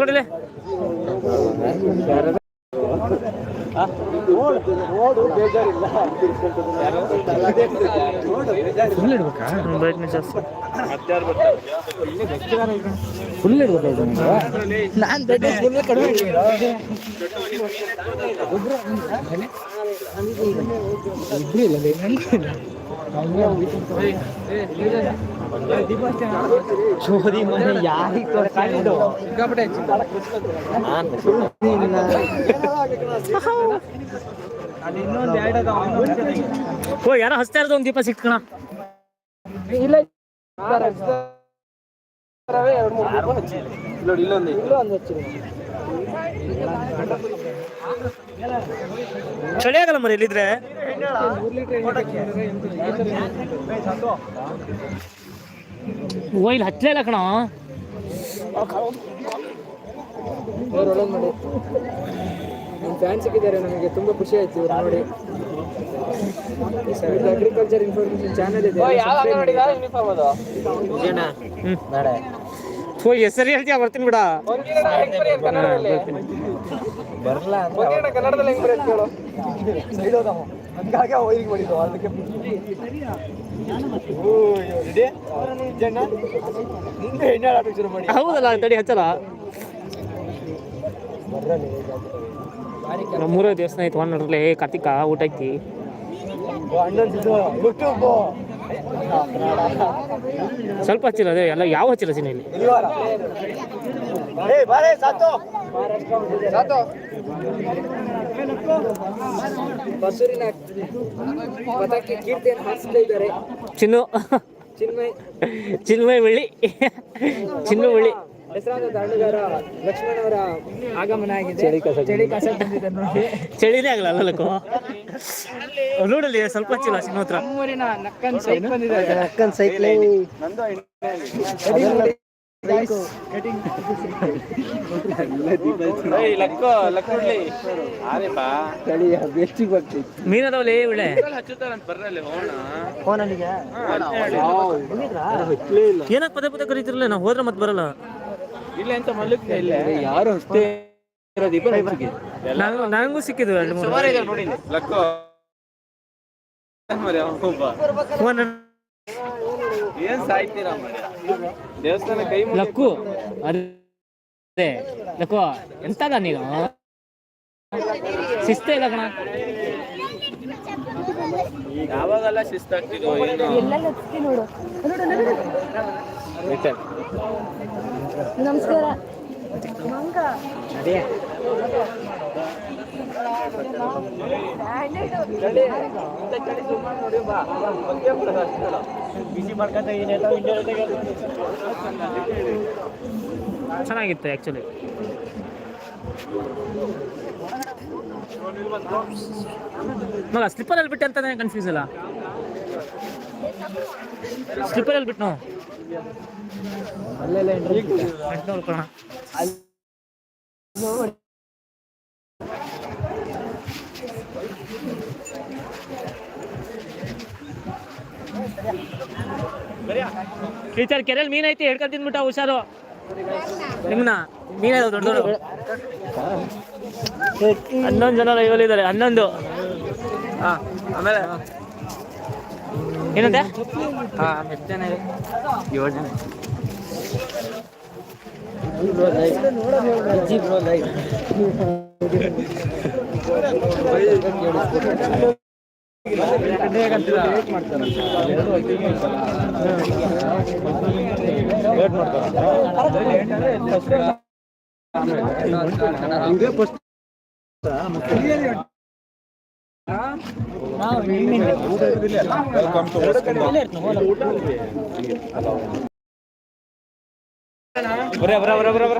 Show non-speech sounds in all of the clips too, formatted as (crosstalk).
ಕೊಡಲೇ ಬ್ರೈಟ್ನೆಸ್ ಜಾಸ್ತಿ ಫುಲ್ ಇಡ್ಬೇಕು ನಾನು ಬ್ರೈಟ್ನೆಸ್ ಫುಲ್ ಕಡಿಮೆ ಇಬ್ರು ಚೋದಿ ಮನೆ ಯಾರಿಗೆ ಓ, ಯಾರೋ ಹಚ್ತಾ ಇರೋದು ಒಂದು ದೀಪ ಸಿಕ್ಕಣ ಇಲ್ಲ ಚಳಿ ಆಗಲ್ಲ ಮರಿ ಇಲ್ಲಿದ್ರೆ ಓ ಇಲ್ಲಿ ಹಚ್ಚಲೇ ಇಲ್ಲ ಕಣ. ನಿಮ್ಮ ಫ್ಯಾನ್ ಸಿಕ್ಕಿದ್ದಾರೆ ನಮಗೆ ತುಂಬ ಖುಷಿ ಆಯ್ತು ಇವ್ರು ನೋಡಿ. ಇದು ಅಗ್ರಿಕಲ್ಚರ್ ಇನ್ಫಾರ್ಮೇಶನ್ ಚಾನಲ್ ಇದೆ ಓ ಹೆಸರು ಹೇಳ್ತೀಯ ಬರ್ತೀನಿ ಬಿಡ. ಬರಲ್ಲ ಕನ್ನಡದಲ್ಲಿ? ಹೆಂಗ್ ಬರೀತಿ ಕೇಳು. ಹಂಗಾಗಿ ಒಯ್ಲಿಗೆ ಮಾಡಿದ್ದು ಅದಕ್ಕೆ ಹೌದಲ್ಲ, ತಡಿ ಹಚ್ಚಲ್ಲ ನಮ್ಮೂರ ದೇವಸ್ಥಾನ ಐತಿ ಒಂದು ನೋಡ್ರಲ್ಲೇ ಏ ಕಾರ್ತಿಕ ಊಟ ಐತಿ. ಸ್ವಲ್ಪ ಹಚ್ಚಿಲ್ಲ ಅದೇ, ಎಲ್ಲ, ಯಾವ ಹಚ್ಚಿಲ್ಲ ಸಿನ ಇಲ್ಲಿ? ಬಸೂರಿನ ಪತಾಕಿ ಕೀರ್ತಿಯನ್ನು ಹಾರಿಸ್ತಾ ಇದ್ದಾರೆ. ಚಿನ್ನು. ಚಿನ್ಮಯ್. ಚಿನ್ಮಯ್ ಬಳ್ಳಿ. ಚಿನ್ನು ಬಳ್ಳಿ. ಹೆಸರಾದ ದಾಂಡುಗಾರ ಲಕ್ಷ್ಮಣ್ ಅವರ ಆಗಮನ ಆಗಿದೆ. ಚಳಿ ಕಸ ಬಂದಿದೆ ನೋಡಿ. ಚಳಿನೇ ಆಗಲ್ಲ ಅಲ್ಲಕ್ಕೋ ನೋಡಲಿ ಸ್ವಲ್ಪ ಚಿಲ್ಲ ಚಿನ್ನು ಹತ್ರ. ನಮ್ಮೂರಿನ ನಕ್ಕನ್ ಸೈಕ್ ಬಂದಿದ್ದಾರೆ ಅಕ್ಕನ್ ಸೈಕ್ಲ್ ನಂದು ಮೀನದವಲ್ಲಿ ಒಳ್ಳೆ ಏನಕ್ ಏನಕ್ಕೆ ಪದೇ ಪದೇ ಕರೀತಿರಲ್ಲ ನಾವು ಹೋದ್ರೆ ಮತ್ತೆ ಬರಲ್ಲ. ಯಾರು ಅಷ್ಟೇ ದೀಪ ನಂಗೂ ನಂಗೂ ಸಿಕ್ಕಿದ್ವಿ ಎರಡು ಮೂರು. ಏನ್ ಸಾಯ್ತೀರಾ ದೇವಸ್ಥಾನ ಕೈ ಲಕ್ಕು ಅದೇ ಲಕ್ಕು ಎಂತದ ನೀನು ಶಿಸ್ತೇ ಇಲ್ಲ ಕಣ? ಯಾವಾಗೆಲ್ಲ ಶಿಸ್ತಾಗ್ತಿದ್ವು ನಮಸ್ಕಾರ. ಚೆನ್ನಾಗಿತ್ತು ಆ್ಯಕ್ಚುಲಿ ಮಗ ಸ್ಲಿಪ್ಪರಲ್ಲಿ ಬಿಟ್ಟೆ ಅಂತಾನೆ ಕನ್ಫ್ಯೂಸ್ ಇಲ್ಲ ಸ್ಲಿಪ್ಪರಲ್ಲಿ ಬಿಟ್ಟು ನಾವು ಅಲ್ಲೆಲ್ಲ ನೋಡ್ಕೋಣ ಟೀಚರ್ ಕೆರೆಯಲ್ಲಿ ಮೀನ್ ಐತಿ ಹಿಡ್ಕೊಂಡ್ ತಿಂದ್ಬಿಟ್ಟ ಹುಷಾರು. ನಿಮ್ನ? ಮೀನ ದೊಡ್ಡ ದೊಡ್ಡ. ಹನ್ನೊಂದು ಜನ ಲೈವಲ್ಲಿ ಇದ್ದಾರೆ ಹನ್ನೊಂದು. ಆಮೇಲೆ? ಏನಂತೆ? ಜನ ಏಳು (laughs) ಬ್ರೋ ಬರ ಬರ ಬರ ಬರ.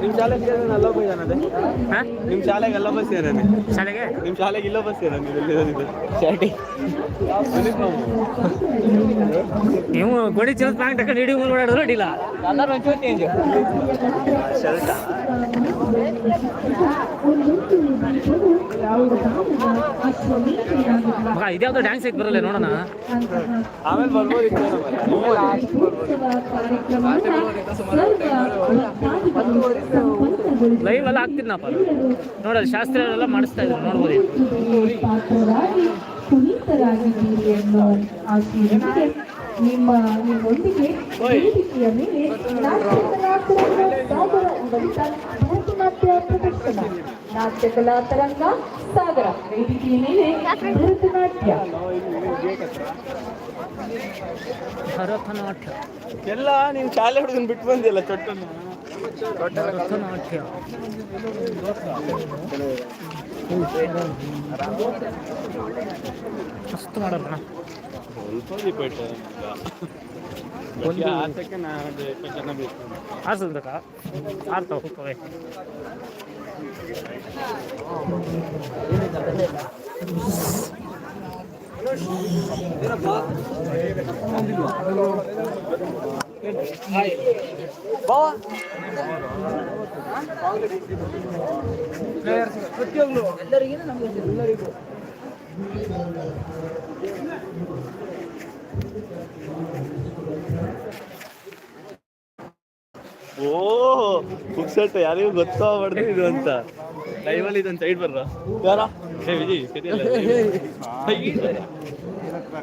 ನಿಮ್ಮ ಶಾಲೆಗೆ ಸೇರೋಣ ಅಲ್ಲ ಬೈ ಅನ್ನೋದೇ ಹಾ? ನಿಮ್ಮ ಶಾಲೆಗೆ ಅಲ್ಲೋ ಬಸ್ ಶಾಲೆಗೆ? ನಿಮ್ಮ ಶಾಲೆಗೆ ಇಲ್ಲ ಬಸ್ ಸೇರೋಣ ನೀವು ಶಾಟಿ ನೀವು. ಗೋಡಿ ಚಿನ್ನದ ಪ್ಯಾಂಟ್ ಹಾಕೊಂಡು ಹಿಡಿ ಮುಂದೆ ಓಡಾಡಿದ್ರು ಅಡ್ಡಿಲ್ಲ. ಎಲ್ಲರೂ ಒಂಚೂರು ಚೇಂಜ್ ಶರ್ಟ ಮಗ ಇದ್ಯಾವ್ದೋ ಡ್ಯಾನ್ಸ್ ಐತೆ ಬರಲ್ಲ ನೋಡೋಣ. ಆಮೇಲೆ ಬರ್ಬೋದಿತ್ತು ಲೈವ್ ಎಲ್ಲ ಹಾಕ್ತಿದ್ನಪ್ಪ ನೋಡೋದು ಶಾಸ್ತ್ರ ಎಲ್ಲ ಮಾಡಿಸ್ತಾ ಇದ್ರು ನೋಡ್ಬೋದು ನಿಮ್ಮ ನಿಮ್ಮೊಂದಿಗೆ ವೇದಿಕೆಯ ಮೇಲೆ ಭರತನಾಟ್ಯ ಪ್ರದರ್ಶನ ನಾಟ್ಯ ಕಲಾ ತರಂಗ ಸಾಗರ ವೇದಿಕೆಯ ಮೇಲೆ ಭರತನಾಟ್ಯ ಭರತನಾಟ್ಯ. ಎಲ್ಲ ನೀನು ಶಾಲೆ ಹುಡುಗನ್ ಬಿಟ್ಟು ಬಂದಿಲ್ಲ ಚೊಟ್ಟನ್ನು. ಭರತನಾಟ್ಯ ಮಸ್ತ್ ಮಾಡೋಣ ಸ್ವಲ್ಪ ರಿಪೀಟ್ ಒಂದು ಆಸಕ್ಕೆ ನಾನು ಬೇಕು ಎಲ್ಲರಿಗೂ ಆರ್ತಾವ ಎಲ್ಲರಿಗೂ ಓ ಬುಕ್ಸೆಟ್ ಯಾರಿಗೂ ಗೊತ್ತಾಗ್ಬಾರ್ದು ಇದು ಅಂತ. ಲೈವಲ್ಲಿ ಇದೊಂದು ಸೈಡ್ ಬರ್ರ ಯಾರ? (laughs)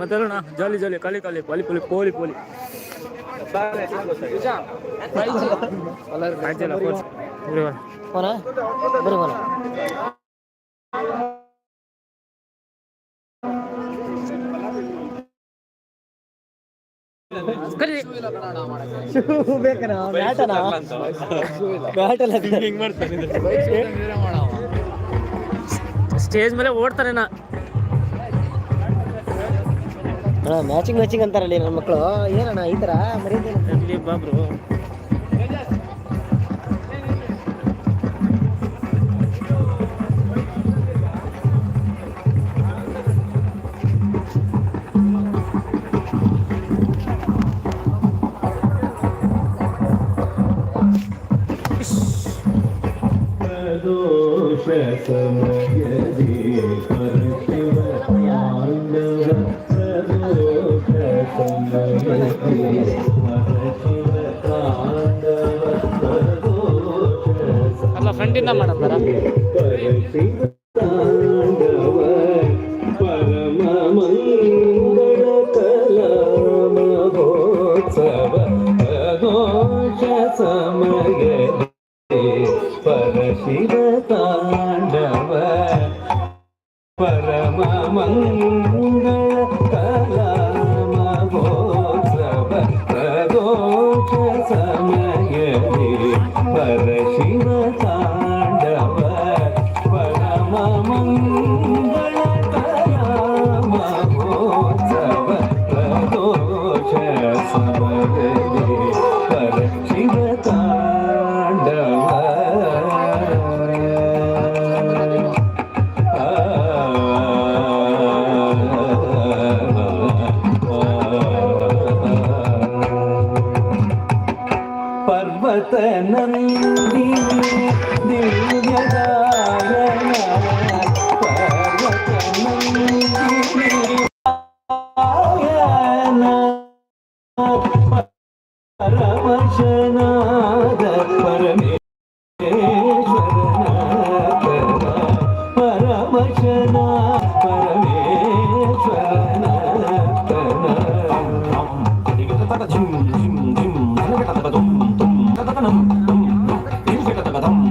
ಮಾತಾಡೋಣ ಜಾಲಿ ಜಾಲಿ ಖಾಲಿ ಖಾಲಿ ಪಾಲಿ ಪೋಲಿ ಪೋಲಿ ಪೋಲಿ ಕೋಚ್ ಇವ್ರು ಕರೀರಿ ಹಿಂಗ್ ಮಾಡ್ತಾನೆ. ಸ್ಟೇಜ್ ಮೇಲೆ ಓಡ್ತಾರೆ ನಾ. ಮ್ಯಾಚಿಂಗ್ ಮ್ಯಾಚಿಂಗ್ ಅಂತಾರಲ್ಲ ನನ್ನ ಮಕ್ಕಳು ಏನಣ್ಣ ಈ ಥರ ಮರ್ಯಾದೆ ಇರ್ಲಿ ಬಾಬ್ರು Thank you. ರಂಗ ಮಾಡಂತಾರ ಪರಮ ಮಂಗಳ ಕಲಾ ಮಹೋತ್ಸವ ಘೋಷ ಸಮಯ ಪರಶಿವ 满足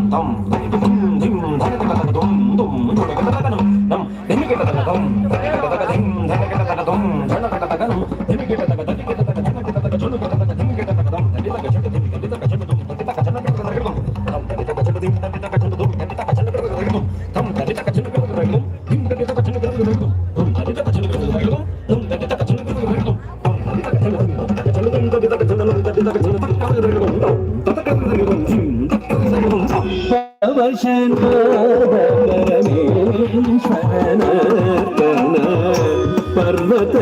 tom ಪರ್ವತ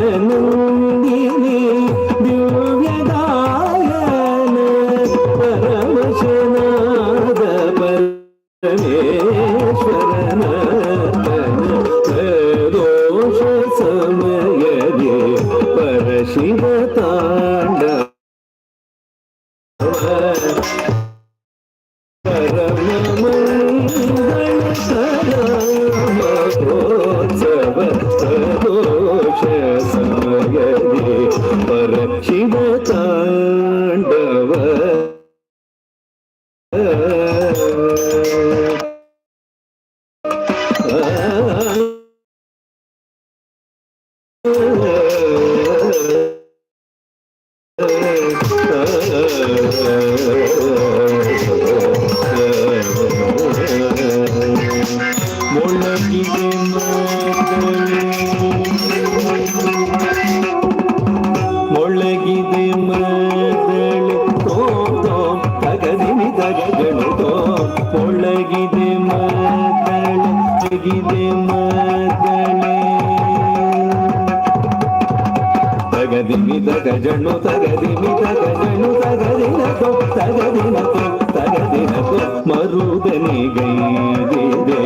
తగదిమి తగజను తగదిమి తగజను తగదినతో తగదినతో తగదినతో మరుదని గైదే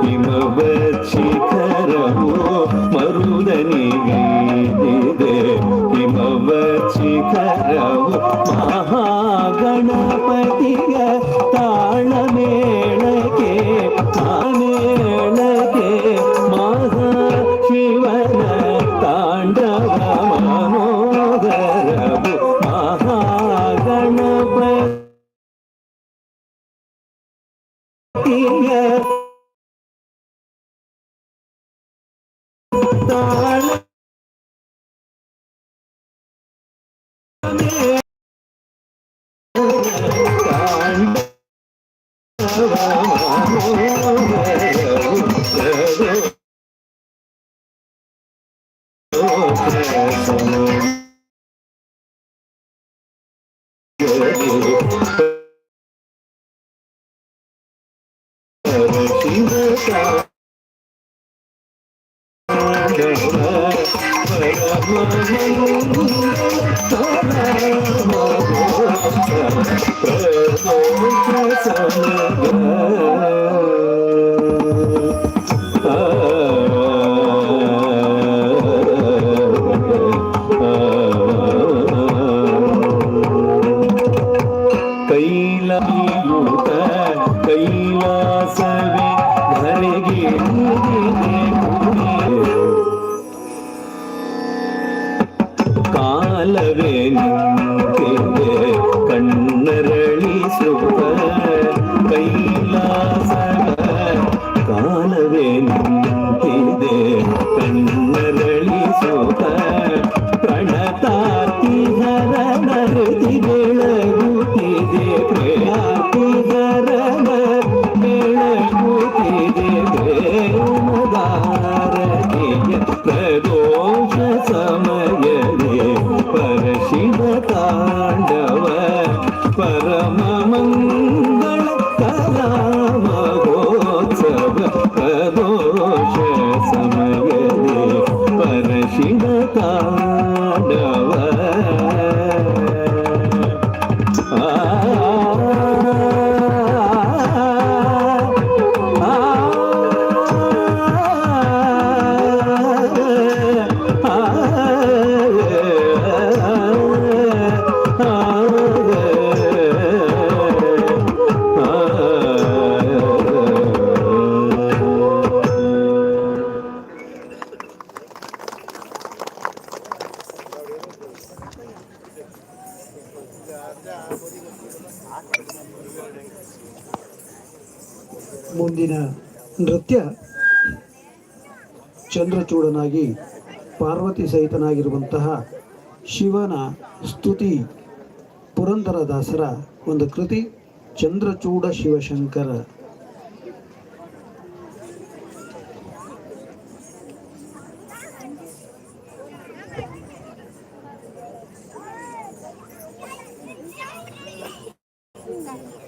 హిమవచ్చిఖరము మరుదని గైదే హిమవచ్చిఖరము మహాగణపతిగ తాళమేళకే ఆనే ಮನೋದರವು ಮಹಾಗಣಪತಿಯ ತಾಳ ಕೈಲಾಯೂತ ಕೈಲಾ ಕಾಲವೇ ನಿಂತಿದೆ ಕಣ್ಣರಳಿಸುತ್ತ ಕೈಲಾಸದ ಮುಂದಿನ ನೃತ್ಯ ಚಂದ್ರಚೂಡನಾಗಿ ಪಾರ್ವತಿ ಸಹಿತನಾಗಿರುವಂತಹ ಶಿವನ ಸ್ತುತಿ ಪುರಂದರದಾಸರ ಒಂದು ಕೃತಿ ಚಂದ್ರಚೂಡ ಶಿವಶಂಕರ. ಚಂದ್ರಚೂಡ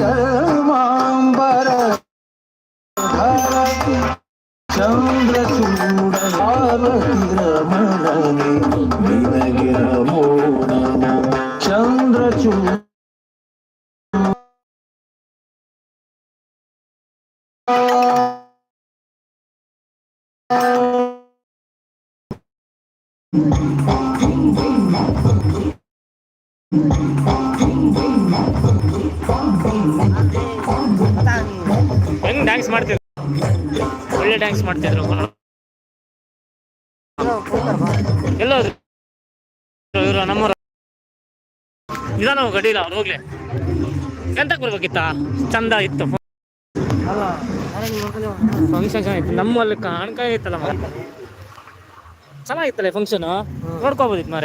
ಹೆಂಗ್ ಡ್ಯಾನ್ಸ್ ಮಾಡ್ತಿದ್ರು? ಒಳ್ಳೆ ಡ್ಯಾನ್ಸ್ ಮಾಡ್ತಿದ್ರು. ಎಲ್ಲೋದ್ರು ಇವರು ನಮ್ಮೂರ. ನಿಧಾನ ಗಡಿಲ್ಲ ಅವ್ರು ಹೋಗ್ಲಿ. ಎಂತ ಬರ್ಬೇಕಿತ್ತ? ಚಂದ ಇತ್ತು. ಫಂಕ್ಷನ್ ಚೆನ್ನಾಗಿತ್ತು. ನಮ್ಮಲ್ಲಿ ಕಾಣ್ಕಾಯಿ ಇತ್ತಲ್ಲ ಮಗ ಚೆನ್ನಾಗಿತ್ತಲ್ಲ ಫಂಕ್ಷನ್ ನೋಡ್ಕೋಬೋದಿತ್ತು ಮಾರೆ